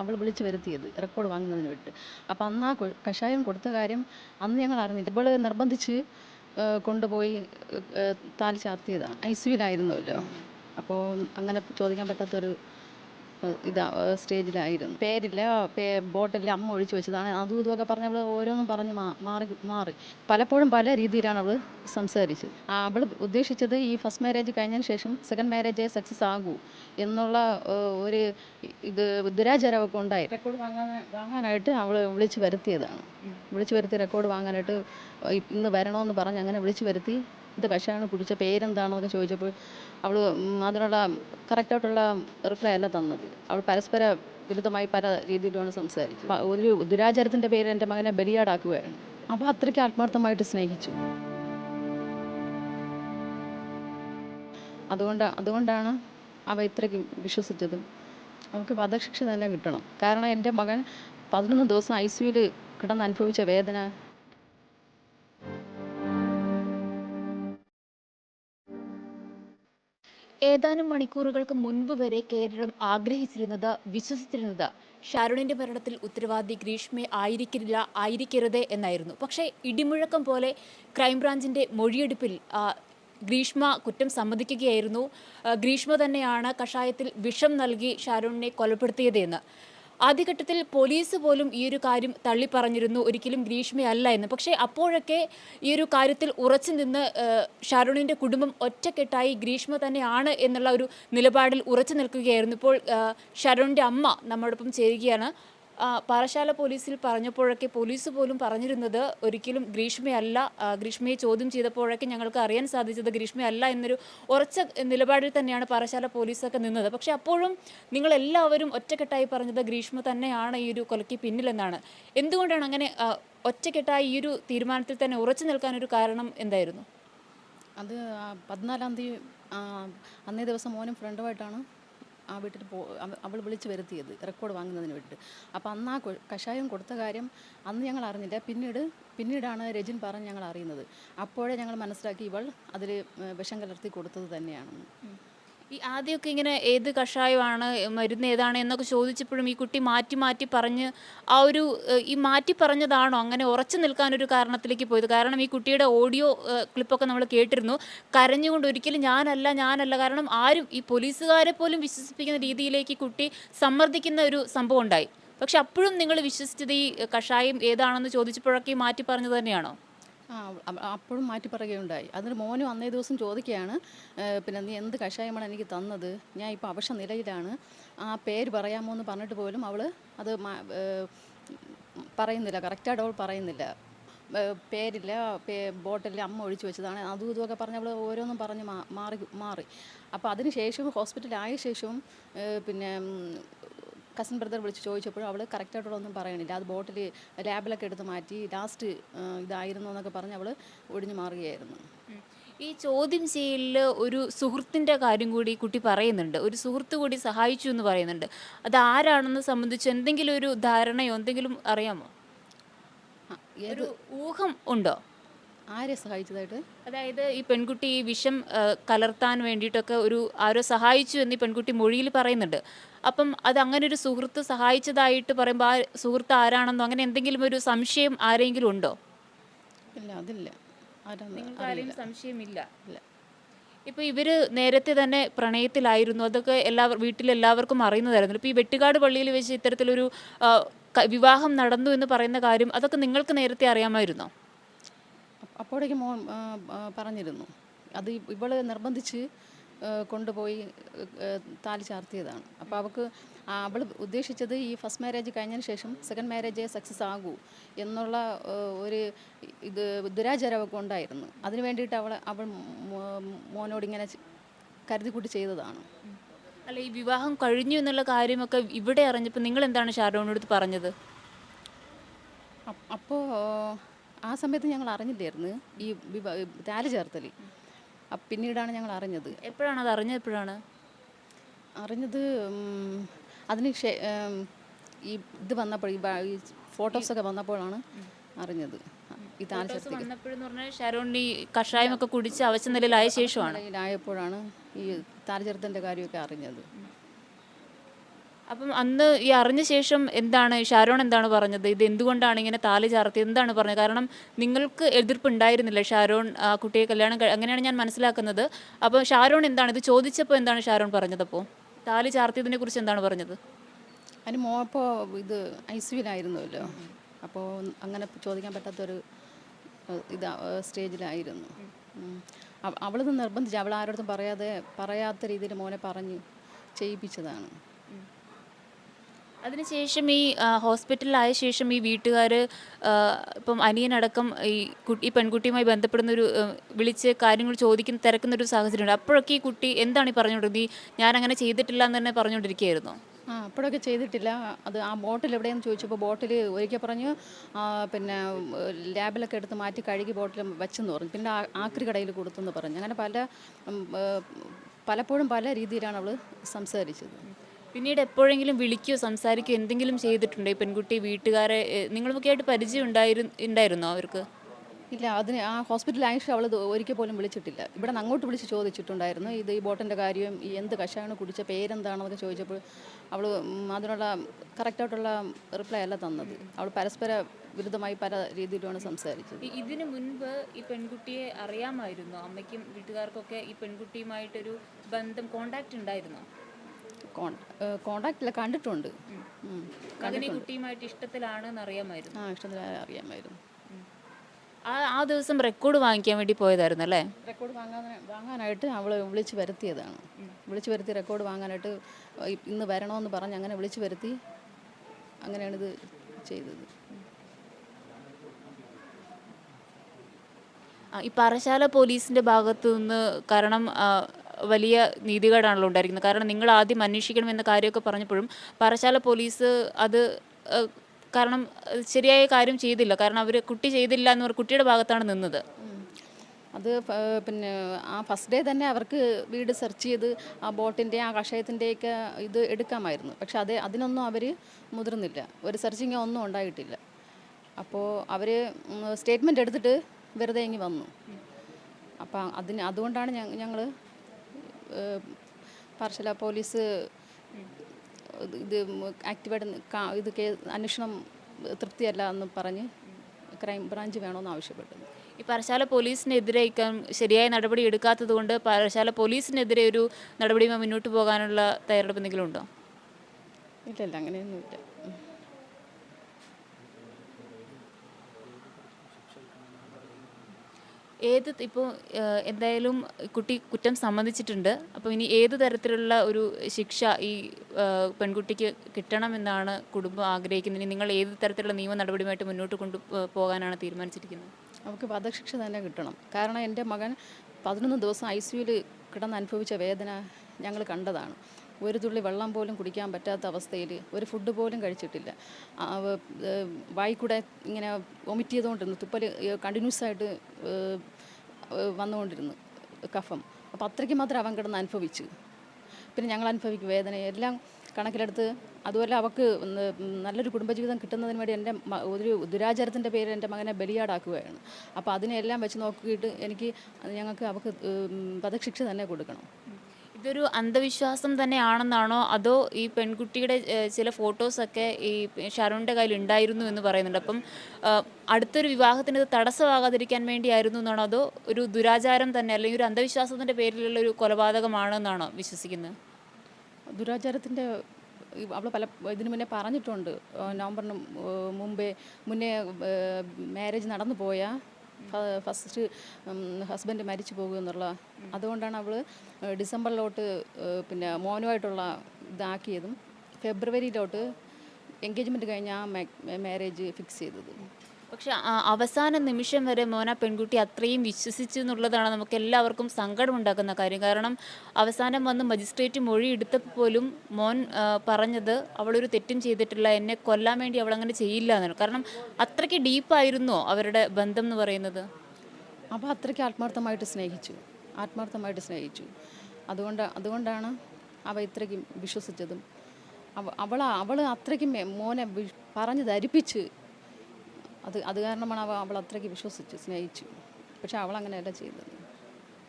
അവൾ വിളിച്ച് വരുത്തിയത് റെക്കോർഡ് വാങ്ങുന്നതിന് വിട്ട്. അപ്പോൾ അന്ന് ആ കഷായം കൊടുത്ത കാര്യം അന്ന് ഞങ്ങൾ അറിഞ്ഞില്ല. ഇവൾ നിർബന്ധിച്ച് കൊണ്ടുപോയി താലി ചാർത്തിയതാണ് ഐ സിയിലായിരുന്നല്ലോ അപ്പോൾ അങ്ങനെ ചോദിക്കാൻ പറ്റാത്തൊരു ഇതാ സ്റ്റേജിലായിരുന്നു. പേരില്ല പേ ബോട്ടിൽ അമ്മ ഒഴിച്ചു വെച്ചതാണ്. അതും ഇതുമൊക്കെ പറഞ്ഞ് അവൾ ഓരോന്നും പറഞ്ഞ് മാ- മാറി മാറി. പലപ്പോഴും പല രീതിയിലാണ് അവൾ സംസാരിച്ചത്. അവൾ ഉദ്ദേശിച്ചത് ഈ ഫസ്റ്റ് മാരേജ് കഴിഞ്ഞതിന് ശേഷം സെക്കൻഡ് മാരേജ് സക്സസ് ആകൂ എന്നുള്ള ഒരു ഇത് ദുരാചാരമൊക്കെ ഉണ്ടായി. റെക്കോർഡ് വാങ്ങാൻ വാങ്ങാനായിട്ട് അവൾ വിളിച്ചു വരുത്തിയതാണ്. വിളിച്ചു വരുത്തി റെക്കോർഡ് വാങ്ങാനായിട്ട് ഇന്ന് വരണമെന്ന് പറഞ്ഞ് അങ്ങനെ വിളിച്ചു വരുത്തി. ഇത് കഷായാണ് കുടിച്ച പേരെന്താണെന്നൊക്കെ ചോദിച്ചപ്പോൾ അവൾ അതിനുള്ള കറക്റ്റായിട്ടുള്ള റിപ്ലൈ അല്ല തന്നത്. അവൾ പരസ്പര വിരുദ്ധമായി പല രീതിയിലുമാണ് സംസാരിച്ചത്. ഒരു ദുരാചാരത്തിന്റെ പേരിൽ എന്റെ മകനെ ബലിയാടാക്കുകയായിരുന്നു. അപ്പോൾ അത്രയ്ക്ക് ആത്മാർത്ഥമായിട്ട് സ്നേഹിച്ചു. അതുകൊണ്ട് അതുകൊണ്ടാണ് അവ ഇത്രയ്ക്ക് വിശ്വസിച്ചത്. അവൾക്ക് വധശിക്ഷ തന്നെ കിട്ടണം. കാരണം എന്റെ മകൻ പതിനൊന്ന് ദിവസം ഐ സിയുയിൽ കിടന്ന് അനുഭവിച്ച വേദന ഏതാനും മണിക്കൂറുകൾക്ക് മുൻപ് വരെ കേരളം ആഗ്രഹിച്ചിരുന്നത് വിശ്വസിച്ചിരുന്നത് ഷാരുണിന്റെ ഭരണത്തിൽ ഉത്തരവാദി ഗ്രീഷ്മെ ആയിരിക്കില്ല ആയിരിക്കരുത് എന്നായിരുന്നു. പക്ഷേ ഇടിമുഴക്കം പോലെ ക്രൈംബ്രാഞ്ചിന്റെ മൊഴിയെടുപ്പിൽ ഗ്രീഷ്മ കുറ്റം സമ്മതിക്കുകയായിരുന്നു. ഗ്രീഷ്മ തന്നെയാണ് കഷായത്തിൽ വിഷം നൽകി ഷാരുണിനെ കൊലപ്പെടുത്തിയത് എന്ന് ആദ്യഘട്ടത്തിൽ പോലീസ് പോലും ഈ ഒരു കാര്യം തള്ളിപ്പറഞ്ഞിരുന്നു. ഒരിക്കലും ഗ്രീഷ്മയല്ല എന്ന്. പക്ഷേ അപ്പോഴൊക്കെ ഈ ഒരു കാര്യത്തിൽ ഉറച്ചു നിന്ന് ഷാരൂണിന്റെ കുടുംബം ഒറ്റക്കെട്ടായി ഗ്രീഷ്മ തന്നെയാണ് എന്നുള്ള ഒരു നിലപാടിൽ ഉറച്ചു നിൽക്കുകയായിരുന്നു. ഇപ്പോൾ ഷാരൂണിന്റെ അമ്മ നമ്മോടൊപ്പം ചേരുകയാണ്. പാറശാല പോലീസിൽ പറഞ്ഞപ്പോഴൊക്കെ പോലീസ് പോലും പറഞ്ഞിരുന്നത് ഒരിക്കലും ഗ്രീഷ്മയല്ല. ഗ്രീഷ്മയെ ചോദ്യം ചെയ്തപ്പോഴൊക്കെ ഞങ്ങൾക്ക് അറിയാൻ സാധിച്ചത് ഗ്രീഷ്മയല്ല എന്നൊരു ഉറച്ച നിലപാടിൽ തന്നെയാണ് പാറശാല പോലീസൊക്കെ നിന്നത്. പക്ഷെ അപ്പോഴും നിങ്ങളെല്ലാവരും ഒറ്റക്കെട്ടായി പറഞ്ഞത് ഗ്രീഷ്മ തന്നെയാണ് ഈ ഒരു കൊലയ്ക്ക് പിന്നിലെന്നാണ്. എന്തുകൊണ്ടാണ് അങ്ങനെ ഒറ്റക്കെട്ടായി ഈ ഒരു തീരുമാനത്തിൽ തന്നെ ഉറച്ചു നിൽക്കാനൊരു കാരണം എന്തായിരുന്നു? അത് പതിനാലാം തീയതി അന്നേ ദിവസം മോനും ഫ്രണ്ടുമായിട്ടാണ് ആ വീട്ടിൽ പോ അവൾ വിളിച്ച് വരുത്തിയത് റെക്കോർഡ് വാങ്ങുന്നതിന് വേണ്ടിയിട്ട്. അപ്പോൾ അന്ന് ആ കഷായം കൊടുത്ത കാര്യം അന്ന് ഞങ്ങൾ അറിഞ്ഞില്ല. പിന്നീട് പിന്നീടാണ് രജിൻ പറഞ്ഞ് ഞങ്ങൾ അറിയുന്നത്. അപ്പോഴേ ഞങ്ങൾ മനസ്സിലാക്കി ഇവൾ അതിൽ വിഷം കലർത്തി കൊടുത്തത് തന്നെയാണെന്ന്. ഈ ആദ്യമൊക്കെ ഇങ്ങനെ ഏത് കഷായമാണ് മരുന്ന് ഏതാണ് എന്നൊക്കെ ചോദിച്ചപ്പോഴും ഈ കുട്ടി മാറ്റി മാറ്റി പറഞ്ഞ് ആ ഒരു ഈ മാറ്റി പറഞ്ഞതാണോ അങ്ങനെ ഉറച്ചു നിൽക്കാനൊരു കാരണത്തിലേക്ക് പോയത്. കാരണം ഈ കുട്ടിയുടെ ഓഡിയോ ക്ലിപ്പൊക്കെ നമ്മൾ കേട്ടിരുന്നു. കരഞ്ഞുകൊണ്ട് ഒരിക്കലും ഞാനല്ല ഞാനല്ല. കാരണം ആരും ഈ പോലീസുകാരെ പോലും വിശ്വസിപ്പിക്കുന്ന രീതിയിലേക്ക് കുട്ടി സമ്മർദ്ദിക്കുന്ന ഒരു സംഭവം ഉണ്ടായി. പക്ഷെ അപ്പോഴും നിങ്ങൾ വിശ്വസിച്ചത് ഈ കഷായം ഏതാണെന്ന് ചോദിച്ചപ്പോഴൊക്കെ മാറ്റി പറഞ്ഞത് തന്നെയാണോ? ആ അപ്പോഴും മാറ്റി പറയുകയുണ്ടായി. അതിന് മോനും അന്നേ ദിവസം ചോദിക്കുകയാണ് പിന്നെ നീ എന്ത് കഷായമാണ് എനിക്ക് തന്നത്? ഞാൻ ഇപ്പോൾ അവശ നിലയിലാണ് ആ പേര് പറയാമോ എന്ന് പറഞ്ഞിട്ട് പോലും അവൾ അത് പറയുന്നില്ല. കറക്റ്റായിട്ട് അവൾ പറയുന്നില്ല. പേരില്ല പേ ബോട്ടിലിൽ അമ്മ ഒഴിച്ചു വെച്ചതാണ്. അതും ഇതുമൊക്കെ പറഞ്ഞ് അവൾ ഓരോന്നും പറഞ്ഞ് മാറി മാറി. അപ്പോൾ അതിന് ശേഷവും ഹോസ്പിറ്റലായ ശേഷവും പിന്നെ കസിൻ ബ്രദർ വിളിച്ച് ചോദിച്ചപ്പോഴും അവൾ കറക്റ്റായിട്ടുള്ളതൊന്നും പറയണില്ല അത് ബോട്ടിൽ ലാബിലൊക്കെ എടുത്ത് മാറ്റി ലാസ്റ്റ് ഇതായിരുന്നു എന്നൊക്കെ പറഞ്ഞ് അവൾ ഒഴിഞ്ഞു മാറുകയായിരുന്നു. ഈ ചോദ്യം ചെയ്യലിൽ ഒരു സുഹൃത്തിന്റെ കാര്യം കൂടി കുട്ടി പറയുന്നുണ്ട്. ഒരു സുഹൃത്ത് കൂടി സഹായിച്ചു എന്ന് പറയുന്നുണ്ട്. അത് ആരാണെന്ന് സംബന്ധിച്ച് എന്തെങ്കിലും ഒരു ധാരണയോ എന്തെങ്കിലും അറിയാമോ? ഒരു ഊഹം ഉണ്ടോ? ആരെ സഹായിച്ചതായിട്ട്? അതായത് ഈ പെൺകുട്ടി ഈ വിഷം കലർത്താൻ വേണ്ടിയിട്ടൊക്കെ ഒരു ആരോ സഹായിച്ചു എന്ന് ഈ പെൺകുട്ടി മൊഴിയിൽ പറയുന്നുണ്ട്. അപ്പം അത് അങ്ങനെ ഒരു സുഹൃത്ത് സഹായിച്ചതായിട്ട് പറയുമ്പോൾ ആ സുഹൃത്ത് ആരാണെന്നോ അങ്ങനെ എന്തെങ്കിലും ഒരു സംശയം ആരെങ്കിലും ഉണ്ടോ? ഇല്ല അതില്ല. ആരെയും സംശയമില്ല? ഇല്ല. ഇപ്പോൾ ഇവർ നേരത്തെ തന്നെ പ്രണയത്തിലായിരുന്നു. അതൊക്കെ എല്ലാവർ വീട്ടിലെല്ലാവർക്കും അറിയുന്നതായിരുന്നു. ഇപ്പോൾ ഈ വെട്ടുകാട് പള്ളിയിൽ വെച്ച് ഇത്തരത്തിലൊരു വിവാഹം നടന്നു എന്ന് പറയുന്ന കാര്യം അതൊക്കെ നിങ്ങൾക്ക് നേരത്തെ അറിയാമായിരുന്നോ? അപ്പോഴേക്കും മോൻ പറഞ്ഞിരുന്നു. അത് ഇവൾ നിർബന്ധിച്ച് കൊണ്ടുപോയി താലി ചാർത്തിയതാണ്. അപ്പോൾ അവൾക്ക് അവൾ ഉദ്ദേശിച്ചത് ഈ ഫസ്റ്റ് മാരേജ് കഴിഞ്ഞതിന് ശേഷം സെക്കൻഡ് മാരേജ് സക്സസ് ആകൂ എന്നുള്ള ഒരു ഇത് ദുരാചാരമൊക്കെ ഉണ്ടായിരുന്നു. അതിന് വേണ്ടിയിട്ട് അവൾ അവൾ മോനോട് ഇങ്ങനെ കരുതി കരുതിക്കൂട്ടി ചെയ്തതാണ്. അല്ല ഈ വിവാഹം കഴിഞ്ഞു എന്നുള്ള കാര്യമൊക്കെ ഇവിടെ അറിഞ്ഞപ്പോൾ നിങ്ങൾ എന്താണ് ഷാരോണിനടുത്ത് പറഞ്ഞത്? അപ്പോൾ ആ സമയത്ത് ഞങ്ങൾ അറിഞ്ഞില്ലായിരുന്നു. ഈ താൽ ചേർത്തൽ പിന്നീടാണ് ഞങ്ങൾ അറിഞ്ഞത്. എപ്പോഴാണ് അത് അറിഞ്ഞത്? എപ്പോഴാണ്? അറിഞ്ഞത് അതിന് ഈ ഇത് വന്നപ്പോൾ ഈ ഫോട്ടോസൊക്കെ വന്നപ്പോഴാണ് അറിഞ്ഞത്. ഈ താലി ചേർത്തൽ ഷരോണി പറഞ്ഞാൽ ഷാരോൺ ഈ കഷായമൊക്കെ കുടിച്ച് അവശ നിലയിലായ ശേഷമാണ്. ആയപ്പോഴാണ് ഈ താലി ചേർത്തന്റെ കാര്യമൊക്കെ അറിഞ്ഞത്. അപ്പം അന്ന് ഈ അറിഞ്ഞ ശേഷം എന്താണ് ഷാരോൺ എന്താണ് പറഞ്ഞത്? ഇത് എന്തുകൊണ്ടാണ് ഇങ്ങനെ താലി ചാർത്തിയത് എന്താണ് പറഞ്ഞത്? കാരണം നിങ്ങൾക്ക് എതിർപ്പ് ഉണ്ടായിരുന്നില്ല ഷാരോൺ ആ കുട്ടിയെ കല്യാണം അങ്ങനെയാണ് ഞാൻ മനസ്സിലാക്കുന്നത്. അപ്പോൾ ഷാരോൺ എന്താണ്? ഇത് ചോദിച്ചപ്പോൾ എന്താണ് ഷാരോൺ പറഞ്ഞത് അപ്പോൾ? താലി ചാർത്തിയതിനെ കുറിച്ച് എന്താണ് പറഞ്ഞത്? അതിന് മോ അപ്പോൾ ഇത് ഐ അപ്പോൾ അങ്ങനെ ചോദിക്കാൻ പറ്റാത്തൊരു ഇതാ ഏഹ്, സ്റ്റേജിലായിരുന്നു. അവളിത് നിർബന്ധിച്ച് അവൾ ആരോടത്തും പറയാതെ പറയാത്ത രീതിയിൽ മോനെ പറഞ്ഞ് ചെയ്യിപ്പിച്ചതാണ്. അതിനുശേഷം ഈ ഹോസ്പിറ്റലിലായ ശേഷം ഈ വീട്ടുകാർ ഇപ്പം അനിയനടക്കം ഈ കുട്ടി പെൺകുട്ടിയുമായി ബന്ധപ്പെടുന്ന ഒരു ആ, വിളിച്ച് കാര്യങ്ങൾ ചോദിക്കുന്ന തിരക്കുന്ന ഒരു സാഹചര്യമുണ്ട്. അപ്പോഴൊക്കെ ഈ കുട്ടി എന്താണ് ഈ പറഞ്ഞുകൊണ്ടിരുന്നത്? ഈ ഞാൻ അങ്ങനെ ചെയ്തിട്ടില്ല എന്ന് തന്നെ പറഞ്ഞുകൊണ്ടിരിക്കുകയായിരുന്നു. ആ അപ്പോഴൊക്കെ ചെയ്തിട്ടില്ല. അത് ആ ബോട്ടിൽ എവിടെയെന്ന് ചോദിച്ചപ്പോൾ ബോട്ടിൽ ഒരിക്കൽ പറഞ്ഞു പിന്നെ ലാബിലൊക്കെ എടുത്ത് മാറ്റി കഴുകി ബോട്ടിൽ വെച്ചെന്ന് പറഞ്ഞു. പിന്നെ ആക്രി കടയിൽ കൊടുത്തെന്ന് പറഞ്ഞു. അങ്ങനെ പല പലപ്പോഴും പല രീതിയിലാണ് അവൾ സംസാരിച്ചത്. പിന്നീട് എപ്പോഴെങ്കിലും വിളിക്കുകയോ സംസാരിക്കുകയോ എന്തെങ്കിലും ചെയ്തിട്ടുണ്ടോ? ഈ പെൺകുട്ടി വീട്ടുകാരെ നിങ്ങളുമൊക്കെ ആയിട്ട് പരിചയം ഉണ്ടായിരു ഉണ്ടായിരുന്നോ അവർക്ക്? ഇല്ല അതിന് ആ ഹോസ്പിറ്റലിൽ ആയിഷ അവൾ ഒരിക്കൽ പോലും വിളിച്ചിട്ടില്ല. ഇവിടെ നിന്ന് അങ്ങോട്ട് വിളിച്ച് ചോദിച്ചിട്ടുണ്ടായിരുന്നു. ഇത് ഈ ബോട്ടിന്റെ കാര്യം ഈ എന്ത് കഷായമാണ് കുടിച്ച പേരെന്താണെന്നൊക്കെ ചോദിച്ചപ്പോൾ അവൾ അതിനുള്ള കറക്റ്റായിട്ടുള്ള റിപ്ലൈ അല്ല തന്നത്. അവൾ പരസ്പര വിരുദ്ധമായി പല രീതിയിലുമാണ് സംസാരിച്ചത്. ഇതിനു മുൻപ് ഈ പെൺകുട്ടിയെ അറിയാമായിരുന്നു? അമ്മയ്ക്കും വീട്ടുകാർക്കൊക്കെ ഈ പെൺകുട്ടിയുമായിട്ടൊരു ബന്ധം കോണ്ടാക്റ്റ് ഉണ്ടായിരുന്നോ? കോണ്ടാക്റ്റില്ല കണ്ടിട്ടുണ്ട്. കുട്ടിയുമായിട്ട് ഇഷ്ടത്തിലാണെന്ന് അറിയാമായിരുന്നു. ആ ഇഷ്ടത്തിൽ അറിയാമായിരുന്നു. ആ ആ ദിവസം റെക്കോർഡ് വാങ്ങിക്കാൻ വേണ്ടി പോയതായിരുന്നു അല്ലേ? റെക്കോർഡ് വാങ്ങാൻ വാങ്ങാനായിട്ട് അവൾ വിളിച്ച് വരുത്തിയതാണ്. വിളിച്ച് വരുത്തി റെക്കോർഡ് വാങ്ങാനായിട്ട് ഇ- ഇന്ന് വരണമെന്ന് പറഞ്ഞ് അങ്ങനെ വിളിച്ച് വരുത്തി അങ്ങനെയാണ് ഇത് ചെയ്തത്. ആ, ഈ പറശാല പോലീസിന്റെ ഭാഗത്തു നിന്ന് കാരണം ആ, വലിയ നീതികേടാണല്ലോ ഉണ്ടായിരിക്കുന്നത്. കാരണം നിങ്ങൾ ആദ്യം അന്വേഷിക്കണം എന്ന കാര്യമൊക്കെ പറഞ്ഞപ്പോഴും പാറശാല പോലീസ് അത് കാരണം ശരിയായ കാര്യം ചെയ്തില്ല. കാരണം അവർ കുട്ടി ചെയ്തില്ല എന്ന് പറഞ്ഞ കുട്ടിയുടെ ഭാഗത്താണ് നിന്നത്. അത് പിന്നെ ആ ഫസ്റ്റ് ഡേ തന്നെ അവർക്ക് വീട് സെർച്ച് ചെയ്ത് ആ ബോട്ടിന്റെ ആ കഷായത്തിന്റെയൊക്കെ ഇത് എടുക്കാമായിരുന്നു. പക്ഷെ അത് അതിനൊന്നും അവർ മുതിർന്നില്ല. ഒരു സെർച്ചിങ് ഒന്നും ഉണ്ടായിട്ടില്ല. അപ്പോൾ അവർ സ്റ്റേറ്റ്മെന്റ് എടുത്തിട്ട് വെറുതെ ഇങ്ങി വന്നു. അപ്പം അതിന് അതുകൊണ്ടാണ് ഞങ്ങൾ പാർശല പോലീസ് ഇത് ആക്റ്റീവായിട്ട് ഇത് അന്വേഷണം തൃപ്തിയല്ല എന്ന് പറഞ്ഞ് ക്രൈം ബ്രാഞ്ച് വേണമെന്ന് ആവശ്യപ്പെട്ടു. ഈ പാറശാല പോലീസിനെതിരെ ഇക്കം ശരിയായ നടപടി എടുക്കാത്തത് കൊണ്ട് പാറശാല പോലീസിനെതിരെ ഒരു നടപടിയുമായി മുന്നോട്ട് പോകാനുള്ള തയ്യാറെടുപ്പ് എന്തെങ്കിലും ഉണ്ടോ? ഇല്ല ഇല്ല അങ്ങനെയൊന്നുമില്ല. ഏത് ഇപ്പോൾ എന്തായാലും കുട്ടി കുറ്റം സമ്മതിച്ചിട്ടുണ്ട്. അപ്പോൾ ഇനി ഏത് തരത്തിലുള്ള ഒരു ശിക്ഷ ഈ പെൺകുട്ടിക്ക് കിട്ടണമെന്നാണ് കുടുംബം ആഗ്രഹിക്കുന്നത്. ഇനി നിങ്ങൾ ഏത് തരത്തിലുള്ള നിയമ നടപടിയുമായിട്ട് മുന്നോട്ട് കൊണ്ടു പോകാനാണ് തീരുമാനിച്ചിരിക്കുന്നത്? അവർക്ക് വധശിക്ഷ തന്നെ കിട്ടണം. കാരണം എന്റെ മകൻ പതിനൊന്ന് ദിവസം ഐ സിയുയിൽ കിടന്ന് അനുഭവിച്ച വേദന ഞങ്ങൾ കണ്ടതാണ്. ഒരു തുള്ളി വെള്ളം പോലും കുടിക്കാൻ പറ്റാത്ത അവസ്ഥയിൽ ഒരു ഫുഡ് പോലും കഴിച്ചിട്ടില്ല. വായിക്കൂടെ ഇങ്ങനെ വൊമിറ്റ് ചെയ്തുകൊണ്ടിരുന്നു തുപ്പൽ കണ്ടിന്യൂസ് ആയിട്ട് വന്നുകൊണ്ടിരുന്നു കഫം. അപ്പോൾ അത്രയ്ക്ക് മാത്രം അവൻ കിടന്ന് അനുഭവിച്ചു. പിന്നെ ഞങ്ങൾ അനുഭവിക്കും വേദന എല്ലാം കണക്കിലെടുത്ത് അതുപോലെ അവൾക്ക് നല്ലൊരു കുടുംബജീവിതം കിട്ടുന്നതിന് വേണ്ടി എന്റെ ഒരു ദുരാചാരത്തിന്റെ പേരിൽ എന്റെ മകനെ ബലിയാടാക്കുകയാണ്. അപ്പോൾ അതിനെല്ലാം വെച്ച് നോക്കിയിട്ട് എനിക്ക് ഞങ്ങൾക്ക് അവൾക്ക് വധശിക്ഷ തന്നെ കൊടുക്കണം. ഇതൊരു അന്ധവിശ്വാസം തന്നെയാണെന്നാണോ? അതോ ഈ പെൺകുട്ടിയുടെ ചില ഫോട്ടോസൊക്കെ ഈ ഷാരൂണിന്റെ കയ്യിൽ ഉണ്ടായിരുന്നു എന്ന് പറയുന്നുണ്ട്. അപ്പം അടുത്തൊരു വിവാഹത്തിന് ഇത് തടസ്സമാകാതിരിക്കാൻ വേണ്ടിയായിരുന്നു എന്നാണോ? അതോ ഒരു ദുരാചാരം തന്നെ അല്ലെങ്കിൽ ഒരു അന്ധവിശ്വാസത്തിന്റെ പേരിലുള്ള ഒരു കൊലപാതകമാണെന്നാണോ വിശ്വസിക്കുന്നത്? ദുരാചാരത്തിന്റെ അവൾ പല ഇതിനു മുന്നേ പറഞ്ഞിട്ടുണ്ട്. നവംബറിന് മുമ്പേ മുന്നേ മാരേജ് നടന്നു പോയ ഫസ്റ്റ് ഹസ്ബൻഡ് മരിച്ചു പോകുമെന്നുള്ള അതുകൊണ്ടാണ് അവൾ ഡിസംബറിലോട്ട് പിന്നെ മോനുമായിട്ടുള്ള ഇതാക്കിയതും ഫെബ്രുവരിയിലോട്ട് എൻഗേജ്മെന്റ് കഴിഞ്ഞ് ആ മാരേജ് ഫിക്സ് ചെയ്തത്. പക്ഷെ അവസാന നിമിഷം വരെ മോന പെൺകുട്ടി അത്രയും വിശ്വസിച്ചു എന്നുള്ളതാണ് നമുക്ക് എല്ലാവർക്കും സങ്കടമുണ്ടാക്കുന്ന കാര്യം. കാരണം അവസാനം വന്ന് മജിസ്ട്രേറ്റ് മൊഴി എടുത്തപ്പോൾ പോലും മോൻ പറഞ്ഞത് അവളൊരു തെറ്റും ചെയ്തിട്ടില്ല എന്നെ കൊല്ലാൻ വേണ്ടി അവൾ അങ്ങനെ ചെയ്യില്ല എന്നാണ്. കാരണം അത്രയ്ക്ക് ഡീപ്പായിരുന്നോ അവരുടെ ബന്ധം എന്ന് പറയുന്നത്. അപ്പോൾ അത്രയ്ക്ക് ആത്മാർത്ഥമായിട്ട് സ്നേഹിച്ചു. ആത്മാർത്ഥമായിട്ട് സ്നേഹിച്ചു. അതുകൊണ്ട് അതുകൊണ്ടാണ് അവ ഇത്രയ്ക്കും വിശ്വസിച്ചതും. അവൾ അവൾ അത്രയ്ക്കും മോനെ പറഞ്ഞ് ധരിപ്പിച്ച് അത് അത് കാരണമാണ് അവ അവൾ അത്രയ്ക്ക് വിശ്വസിച്ച് സ്നേഹിച്ചു. പക്ഷെ അവൾ അങ്ങനെയല്ല ചെയ്തത്.